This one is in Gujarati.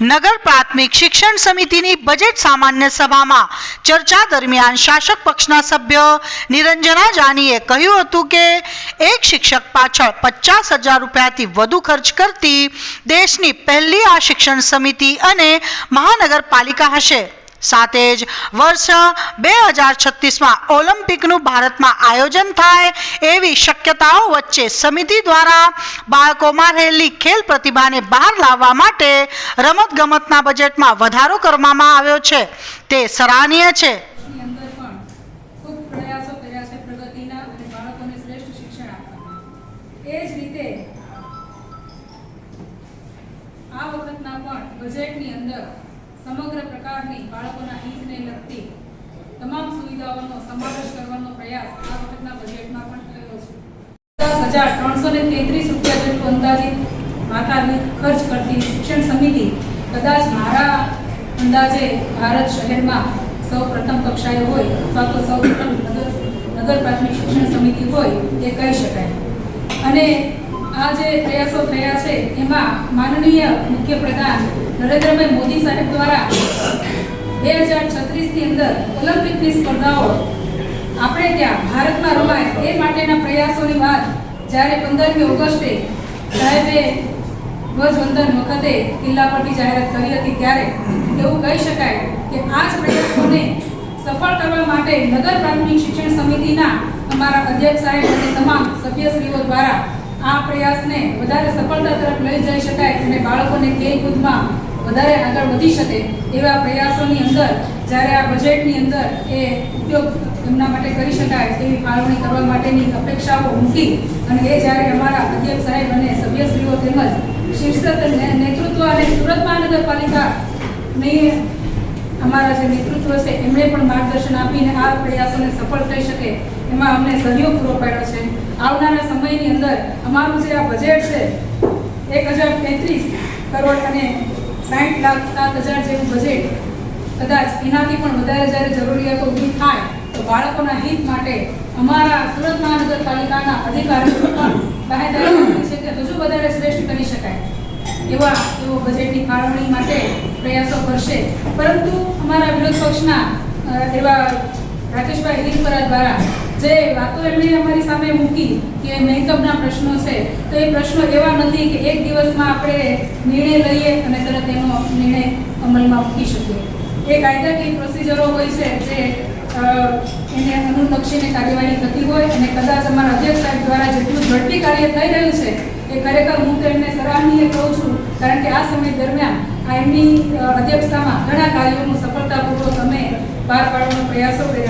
નગર પ્રાથમિક શિક્ષણ સમિતિની બજેટ સામાન્ય સભામાં ચર્ચા દરમિયાન શાસક પક્ષના સભ્ય નિરંજના જાનીએ કહ્યું હતું કે એક શિક્ષક પાછળ પચાસ હજાર રૂપિયાથી વધુ ખર્ચ કરતી દેશની પહેલી આ શિક્ષણ સમિતિ અને મહાનગરપાલિકા હશે. સાથે જ વર્ષ બે હજાર છત્રીસમાં ઓલિમ્પિકનું ભારતમાં આયોજન થાય એવી શક્યતાઓ વચ્ચે સમિતિ દ્વારા બાળકોમાં રહેલી ખેલ પ્રતિભાને બહાર લાવવા માટે રમતગમતના બજેટમાં વધારો કરવામાં આવ્યો છે. તે સરાહનીય છે. બજેટની અંદર સમગ્ર પ્રકારની બાળકોના હિતને લગતી તમામ સુવિધાઓનો સમાવેશ કરવાનો પ્રયાસ આ વખતના બજેટમાં પણ થયો છે. દસ હજાર ત્રણસો ને તેત્રીસ રૂપિયા જેટલું અંદાજિત માથાદીઠ ખર્ચ કરતી શિક્ષણ સમિતિ કદાચ મારા અંદાજે ભારત શહેરમાં સૌ પ્રથમ કક્ષાએ હોય અથવા તો સૌ પ્રથમ નગર પ્રાથમિક શિક્ષણ સમિતિ હોય એ કહી શકાય. અને આ જે પ્રયાસો થયા છે, એમાં માનનીય મુખ્યપ્રધાન નરેન્દ્રભાઈ મોદી સાહેબ દ્વારા બે હજાર છત્રીસની અંદર ઓલિમ્પિકની સ્પર્ધાઓ આપણે ત્યાં ભારતમાં રમાય એ માટેના પ્રયાસોની વાત જ્યારે પંદરમી ઓગસ્ટે સાહેબે ધ્વજવંદન વખતે કિલ્લા પરથી જાહેરાત કરી હતી ત્યારે એવું કહી શકાય કે આ જ પ્રયાસોને સફળ કરવા માટે નગર પ્રાથમિક શિક્ષણ સમિતિના અમારા અધ્યક્ષ સાહેબ અને તમામ સભ્યશ્રીઓ દ્વારા આ પ્રયાસને વધારે સફળતા તરફ લઈ જઈ શકાય અને બાળકોને ખેલકૂદમાં વધારે આગળ વધી શકે એવા પ્રયાસોની અંદર, જ્યારે આ બજેટની અંદર એ ઉપયોગ એમના માટે કરી શકાય તેવી ફાળવણી કરવા માટેની અપેક્ષાઓ મૂકી અને એ જ્યારે અમારા અધ્યક્ષ સાહેબ અને સભ્યશ્રીઓ તેમજ શીર્ષક નેતૃત્વ અને સુરત મહાનગરપાલિકાની અમારા જે નેતૃત્વ છે એમણે પણ માર્ગદર્શન આપીને આ પ્રયાસોને સફળ થઈ શકે એમાં અમને સહયોગ પૂરો પાડ્યો છે. આવનારા સમયની અંદર અમારું જે આ બજેટ છે, એક હજાર તેત્રીસ કરોડ અને સાઠ લાખ, સાત હજાર જેવું બજેટ કદાચ એનાથી પણ વધારે જ્યારે જરૂરિયાતો ઊભી થાય, તો બાળકોના હિત માટે અમારા સુરત મહાનગરપાલિકાના અધિકારીઓ પણ બાહેધરી છે કે હજુ વધારે શ્રેષ્ઠ કરી શકાય. એવા એવો બજેટની ફાળવણી માટે પ્રયાસો કરશે. પરંતુ અમારા વિરોધ પક્ષના એવા રાકેશભાઈ હિરપરા દ્વારા જે વાતો એમણે અમારી સામે મૂકી કે મેકઅપના પ્રશ્નો છે, તો એ પ્રશ્નો એવા નથી કે એક દિવસમાં આપણે નિર્ણય લઈએ અને તરત એનો નિર્ણય અમલમાં મૂકી શકીએ. એ કાયદાકીય પ્રોસિજરો હોય છે જે એને અનુલક્ષીને કાર્યવાહી થતી હોય અને કદાચ અમારા અધ્યક્ષ સાહેબ દ્વારા જેટલું ઝડપી કાર્ય થઈ રહ્યું છે, એ ખરેખર હું તો એમને સરાહનીય કહું છું, કારણ કે આ સમય દરમિયાન આ એમની અધ્યક્ષતામાં ઘણા કાર્યોનું સફળતાપૂર્વક અમે પાર પાડવાનો પ્રયાસો કર્યા